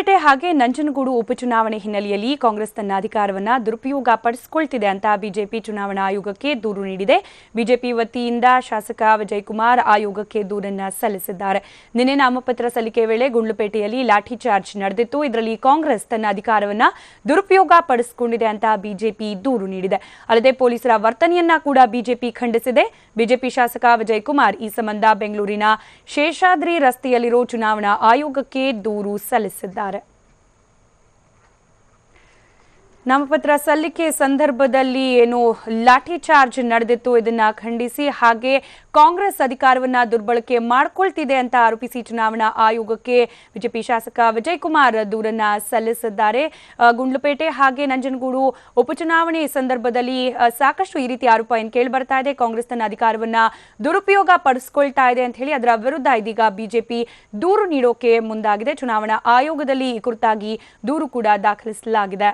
ಗುಂಡ್ಲುಪೇಟೆ ಹಾಗೆ ನಂಜನಗೂಡು ಉಪಚುನಾವಣೆ ಹಿನ್ನೆಲೆಯಲ್ಲಿ ಕಾಂಗ್ರೆಸ್ ತನ್ನ ಅಧಿಕಾರವನ್ನ ದುರುಪಯೋಗ ಪಡಿಸಿಕೊಳ್ತಿದೆ ಅಂತ ಬಿಜೆಪಿ ಚುನಾವಣಾ ಆಯೋಗಕ್ಕೆ ದೂರು ನೀಡಿದೆ. ಬಿಜೆಪಿ ವತಿಯಿಂದ ಶಾಸಕ ವಿಜಯಕುಮಾರ್ ಆಯೋಗಕ್ಕೆ ದೂರನ್ನ ಸಲ್ಲಿಸಿದ್ದಾರೆ. ನಿನ್ನೆ ನಾಮಪತ್ರ ಸಲ್ಲಿಕೆ ವೇಳೆ ಗುಂಡ್ಲುಪೇಟೆಯಲ್ಲಿ ಲಾಠಿ ಚಾರ್ಜ್ ನಡೆದಿತ್ತು. ಇದರಲ್ಲಿ ಕಾಂಗ್ರೆಸ್ ತನ್ನ ಅಧಿಕಾರವನ್ನ ದುರುಪಯೋಗ ಪಡಿಸಿಕೊಂಡಿದೆ ಅಂತ ಬಿಜೆಪಿ ದೂರು ನೀಡಿದೆ. ಅಲ್ಲದೆ ಪೊಲೀಸರ ವರ್ತನೆಯನ್ನ ಕೂಡ ಬಿಜೆಪಿ ಖಂಡಿಸಿದೆ. ಬಿಜೆಪಿ ಶಾಸಕ ವಿಜಯಕುಮಾರ್ ಈ ಸಂಬಂಧ ಬೆಂಗಳೂರಿನ ಶೇಷಾದ್ರಿ ರಸ್ತೆಯಲ್ಲಿರೋ ಚುನಾವಣಾ ಆಯೋಗಕ್ಕೆ ದೂರು ಸಲ್ಲಿಸಿದ್ದಾರೆ. about it. ನಾಮಪತ್ರ ಸಲ್ಲಿಕೆ ಸಂದರ್ಭದಲ್ಲಿ ಏನು ಲಾಠಿ ಚಾರ್ಜ್ ನಡೆದಿತ್ತು ಇದನ್ನ ಖಂಡಿಸಿ, ಹಾಗೆ ಕಾಂಗ್ರೆಸ್ ಅಧಿಕಾರವನ್ನ ದುರ್ಬಳಕೆ ಮಾಡಿಕೊಳ್ತಿದೆ ಅಂತ ಆರೋಪಿಸಿ ಚುನಾವಣಾ ಆಯೋಗಕ್ಕೆ ಬಿಜೆಪಿ ಶಾಸಕ ವಿಜಯ್ ಕುಮಾರ್ ದೂರನ್ನ ಸಲ್ಲಿಸಿದ್ದಾರೆ. ಗುಂಡ್ಲುಪೇಟೆ ಹಾಗೆ ನಂಜನಗೂಡು ಉಪಚುನಾವಣೆ ಸಂದರ್ಭದಲ್ಲಿ ಸಾಕಷ್ಟು ಈ ರೀತಿ ಆರೋಪ ಏನು ಕೇಳಿ ಬರ್ತಾ ಇದೆ. ಕಾಂಗ್ರೆಸ್ ತನ್ನ ಅಧಿಕಾರವನ್ನ ದುರುಪಯೋಗ ಪಡಿಸ್ಕೊಳ್ತಾ ಇದೆ ಅಂತ ಹೇಳಿ ಅದರ ವಿರುದ್ಧ ಇದೀಗ ಬಿಜೆಪಿ ದೂರು ನೀಡೋಕೆ ಮುಂದಾಗಿದೆ. ಚುನಾವಣಾ ಆಯೋಗದಲ್ಲಿ ಈ ಕುರಿತಾಗಿ ದೂರು ಕೂಡ ದಾಖಲಿಸಲಾಗಿದೆ.